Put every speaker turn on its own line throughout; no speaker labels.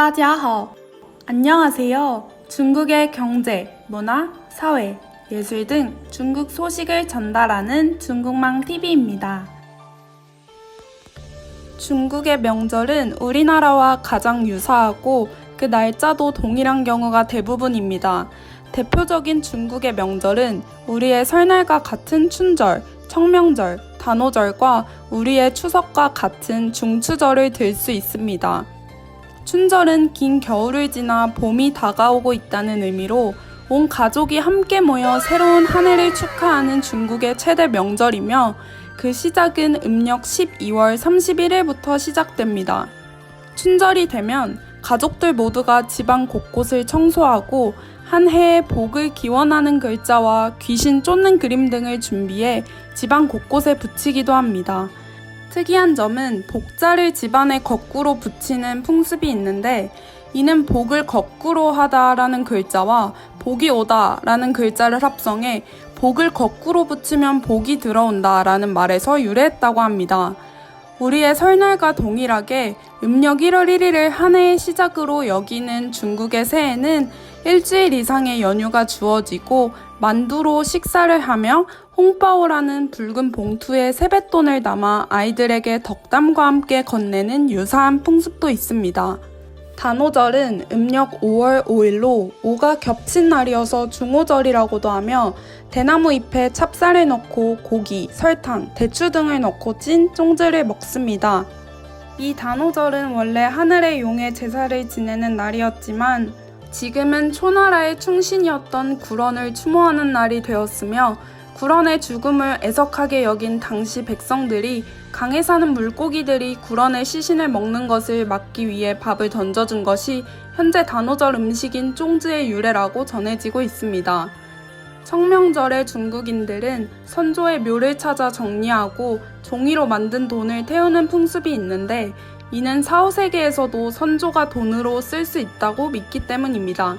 따지하오. 안녕하세요. 중국의 경제, 문화, 사회, 예술 등 중국 소식을 전달하는 중국망 TV입니다. 중국의 명절은 우리나라와 가장 유사하고 그 날짜도 동일한 경우가 대부분입니다. 대표적인 중국의 명절은 우리의 설날과 같은 춘절, 청명절, 단오절과 우리의 추석과 같은 중추절을 들 수 있습니다. 춘절은 긴 겨울을 지나 봄이 다가오고 있다는 의미로 온 가족이 함께 모여 새로운 한 해를 축하하는 중국의 최대 명절이며 그 시작은 음력 12월 31일부터 시작됩니다. 춘절이 되면 가족들 모두가 집안 곳곳을 청소하고 한 해의 복을 기원하는 글자와 귀신 쫓는 그림 등을 준비해 집안 곳곳에 붙이기도 합니다. 특이한 점은 복자를 집안에 거꾸로 붙이는 풍습이 있는데 이는 복을 거꾸로 하다라는 글자와 복이 오다라는 글자를 합성해 복을 거꾸로 붙이면 복이 들어온다라는 말에서 유래했다고 합니다. 우리의 설날과 동일하게 음력 1월 1일을 한 해의 시작으로 여기는 중국의 새해는 일주일 이상의 연휴가 주어지고 만두로 식사를 하며 홍바오라는 붉은 봉투에 세뱃돈을 담아 아이들에게 덕담과 함께 건네는 유사한 풍습도 있습니다. 단오절은 음력 5월 5일로 5가 겹친 날이어서 중오절이라고도 하며 대나무 잎에 찹쌀을 넣고 고기, 설탕, 대추 등을 넣고 찐 쫑즈를 먹습니다. 이 단오절은 원래 하늘의 용의 제사를 지내는 날이었지만 지금은 초나라의 충신이었던 구런을 추모하는 날이 되었으며 구런의 죽음을 애석하게 여긴 당시 백성들이 강에 사는 물고기들이 구런의 시신을 먹는 것을 막기 위해 밥을 던져준 것이 현재 단오절 음식인 쫑즈의 유래라고 전해지고 있습니다. 청명절에 중국인들은 선조의 묘를 찾아 정리하고 종이로 만든 돈을 태우는 풍습이 있는데 이는 사후세계에서도 선조가 돈으로 쓸 수 있다고 믿기 때문입니다.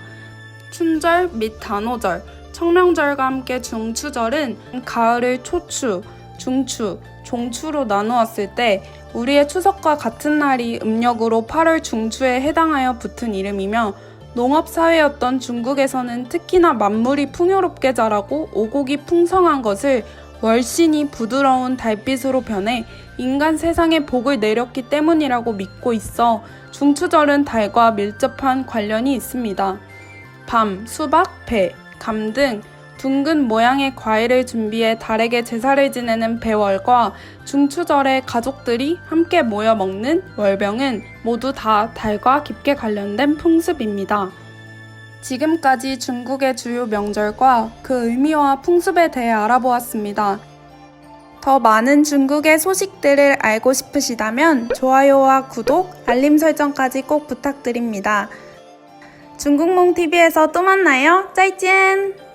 춘절 및 단오절, 청명절과 함께 중추절은 가을을 초추, 중추, 종추로 나누었을 때 우리의 추석과 같은 날이 음력으로 8월 중추에 해당하여 붙은 이름이며 농업사회였던 중국에서는 특히나 만물이 풍요롭게 자라고 오곡이 풍성한 것을 월신이 부드러운 달빛으로 변해 인간 세상에 복을 내렸기 때문이라고 믿고 있어 중추절은 달과 밀접한 관련이 있습니다. 밤, 수박, 배, 감 등 둥근 모양의 과일을 준비해 달에게 제사를 지내는 배월과 중추절에 가족들이 함께 모여 먹는 월병은 모두 다 달과 깊게 관련된 풍습입니다. 지금까지 중국의 주요 명절과 그 의미와 풍습에 대해 알아보았습니다. 더 많은 중국의 소식들을 알고 싶으시다면 좋아요와 구독, 알림 설정까지 꼭 부탁드립니다. 중국몽TV에서 또 만나요. 再见!